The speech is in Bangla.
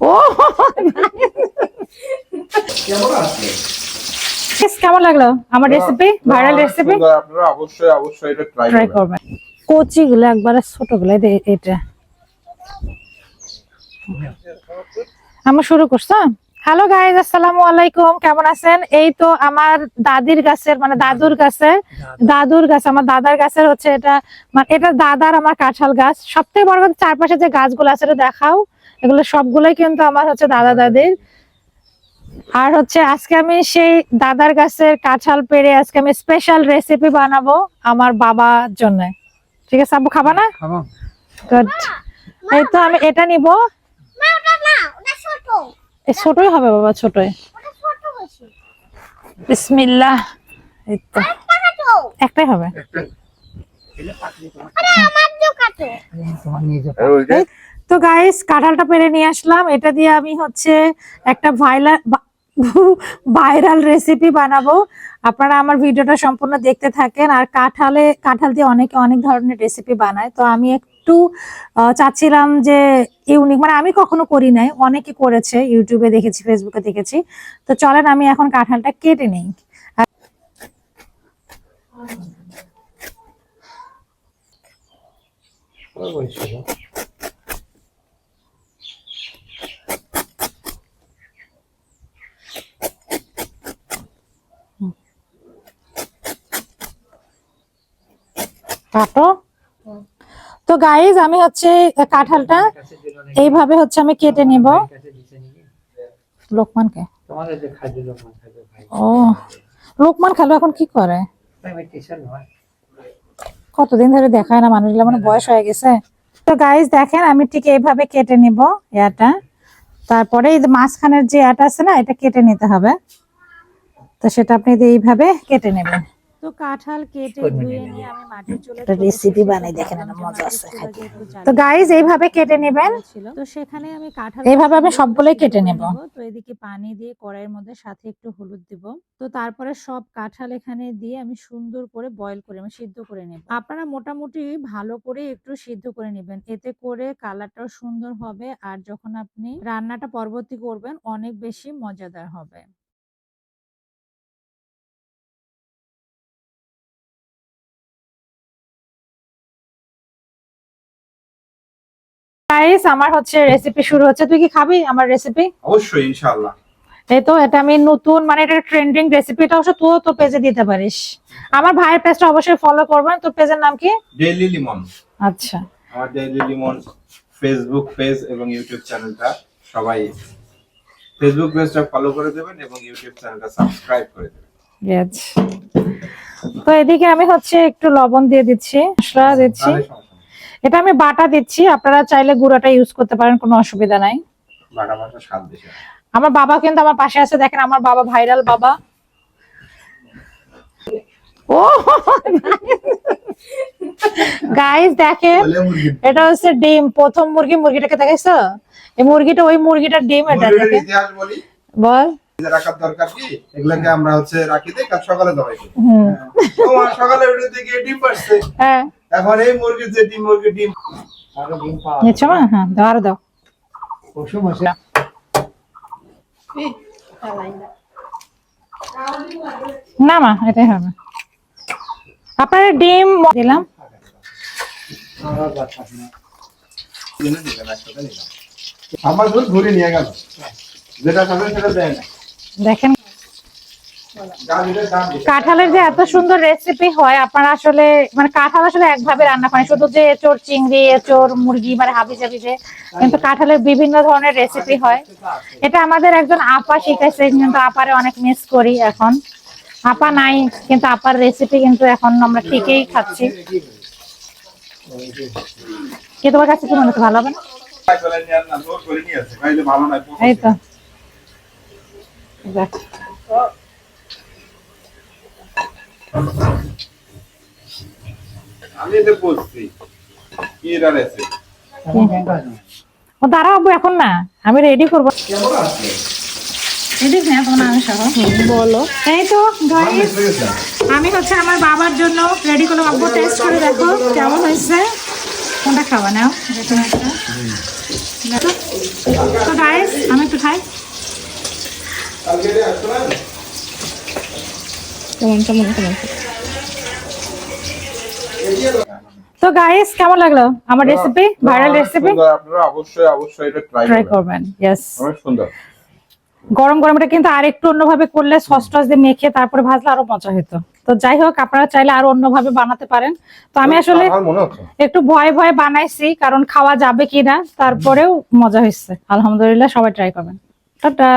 ও কেমন লাগল? আমার রেসিপি ভাইরাল রেসিপি আপনারা অবশ্যই অবশ্যই এটা ট্রাই ট্রাই করবেন। করবেন। কচি গুলো একবারে ছোটগুলো এটা। আমরা শুরু করছ? হ্যালো গাইজ আসসালামু আলাইকুম কেমন আছেন? এই তো আমার দাদির গাছের মানে দাদুর গাছের দাদুর গাছ আমার দাদার গাছের হচ্ছে এটা মানে এটা দাদার আমার কাঁঠাল গাছ। সব থেকে বড় কথা চারপাশে যে গাছগুলো আছে এটা দেখাও। এগুলো সবগুলোই কিন্তু আমার হচ্ছে দাদা দাদির। আর হচ্ছে আজকে আমি সেই দাদার গাছের কাঁঠাল পেরে আজকে আমি স্পেশাল রেসিপি বানাবো আমার বাবার জন্য। ঠিক আছে আব্বু খাবা না? এই তো আমি এটা নিব। না ওটা না ওটা ছোট এই ছোটই হবে বাবা ছোটই। ওটা বিসমিল্লাহ। এই তো। একটাই হবে। তো গাইস কাঁঠালটা পেরে নিয়ে আসলাম। এটা দিয়ে আমি হচ্ছে একটা ভাইরাল ভাইরাল রেসিপি বানাবো। আপনারা আমার ভিডিওটা সম্পূর্ণ দেখতে থাকেন। আর কাঁঠালে কাঁঠাল দিয়ে অনেকে অনেক ধরনের রেসিপি বানায়। তো আমি একটু চাচ্ছিলাম যে ইউনিক মানে আমি কখনো করি নাই। অনেকে করেছে, ইউটিউবে দেখেছি ফেসবুকে দেখেছি। তো চলেন, আমি এখন কাঁঠালটা কেটে নিই। কাটো তো? গাইজ আমি হচ্ছে কাঁঠালটা এইভাবে হচ্ছে আমি কেটে নিব। লোকমানকে। ও লোকমান খালো এখন কি করে? কতদিন ধরে দেখায় না মানুষগুলো মানে বয়স হয়ে গেছে। তো গাইজ দেখেন আমি ঠিক এইভাবে কেটে নিব ইয়াটা তারপরে এই মাঝখানের যে এটা আছে না এটা কেটে নিতে হবে। তো সেটা আপনি এইভাবে কেটে নেবেন। কাঁঠাল কেটে ধুয়ে নিয়ে আমি মাটির চুলে একটা রেসিপি বানাই দেখেন একটা মজা আছে খাইতে। তো গাইজ এইভাবে কেটে নেবেন? তো সেখানে আমি কাঁঠাল এইভাবে আমি সবগুলোই কেটে নেব। তো এদিকে পানি দিয়ে কড়াইয়ের মধ্যে সাথে একটু হলুদ দিব। তো তারপরে সব কাঁঠাল এখানে দিয়ে আমি সুন্দর করে বয়েল করে আমি সিদ্ধ করে নেব। আপনারা মোটামুটি ভালো করে একটু সিদ্ধ করে নেবেন। এতে করে কালারটাও সুন্দর হবে আর যখন আপনি রান্নাটা পরবর্তী করবেন অনেক বেশি মজাদার হবে। গাইস আমার হচ্ছে রেসিপি শুরু হচ্ছে। তুই কি খাবি আমার রেসিপি অবশ্যই ইনশাআল্লাহ। এই তো এটা আমি নতুন মানে এটা ট্রেন্ডিং রেসিপি এটা অবশ্য তুইও তো পেজে দিতে পারিস। আমার ভাইয়ের পেজটা অবশ্যই ফলো করবেন। তোর পেজের নাম কি? ডেইলি লিমন আচ্ছা। আমার ডেইলি লিমন ফেসবুক পেজ এবং ইউটিউব চ্যানেলটা সবাই ফেসবুক পেজটা ফলো করে দেবেন এবং ইউটিউব চ্যানেলটা সাবস্ক্রাইব করে দেবেন. তো এদিকে আমি হচ্ছে একটু লবণ দিয়ে দিচ্ছি মশলা দিচ্ছি। এটা আমি বাটা দিচ্ছি আপনারা চাইলে গুঁড়াটা ইউজ করতে পারেন কোনো অসুবিধা নাই। হয়। আমার বাবা কিন্তু আমার পাশে আছে দেখেন আমার বাবা ভাইরাল বাবা। ও গাইস দেখেন এটা হচ্ছে ডিম প্রথম মুরগি মুরগিটাকে দেখাইছো? এই মুরগিটা ওই মুরগিটার ডিম এটা দেখেন। বল। রাখার দরকার কি? এগুলোকে আমরা হচ্ছে রাখি দিই কাল সকালে দবাই করি হুম। সকালে উঠে থেকে ডিম পারছে হ্যাঁ। এখন এই মুরগির যে ডিম মুরগির ডিম। আরও ডিম পাওয়া নিচ্ছ মা? হ্যাঁ দাও আরও দাও। পশু না মা এটাই হবে। আপনার ডিম দিলাম। আমার দুধ ঘুরে নিয়ে গেল। যেটা খাবে সেটা দেয় না। দেখেন কাঁঠালের যে এত সুন্দর রেসিপি হয় আপনারা আসলে মানে কাঁঠাল আসলে একভাবে রান্না করেন শুধু যে এচোর চিংড়ি এচোর মুরগি মানে হাবি জাবি যে কিন্তু কাঁঠালের বিভিন্ন ধরনের রেসিপি হয়। এটা আমাদের একজন আপা শিখাইছে কিন্তু আপারে অনেক মিস করি এখন। আপা নাই কিন্তু আপার রেসিপি কিন্তু এখন আমরা ঠিকই খাচ্ছি। কে তোমার কাছে কি মনে হচ্ছে ভালো হবে না? এই তো। আমি এটা বলছি কি ও আব্বু, এখন না আমি রেডি করব। রেডি হ্যাঁ তোমার আমি সহ। বলো। এই তো গাইস আমি হচ্ছে আমার বাবার জন্য রেডি করলাম আব্বু টেস্ট করে দেখো কেমন হয়েছে। কোনটা খাওয়া নাও একটা। তো গাইস রে আসছো না? কেমন কেমন কেমন? তো গাইস কেমন লাগল? আমার রেসিপি ভাইরাল রেসিপি সুন্দর, আপনারা অবশ্যই অবশ্যই এটা ট্রাই করবেন। অনেক সুন্দর। গরম গরম এটা কিন্তু আর একটু অন্যভাবে করলে সস টস দিয়ে মেখে তারপরে ভাজলে আরও মজা হতো তো যাই হোক আপনারা চাইলে আরও অন্যভাবে বানাতে পারেন। তো আমি আসলে আমার মনে হচ্ছে। একটু ভয়ে ভয়ে বানাইছি কারণ খাওয়া যাবে কিনা তারপরেও মজা হয়েছে আলহামদুলিল্লাহ সবাই ট্রাই করবেন। টাটা।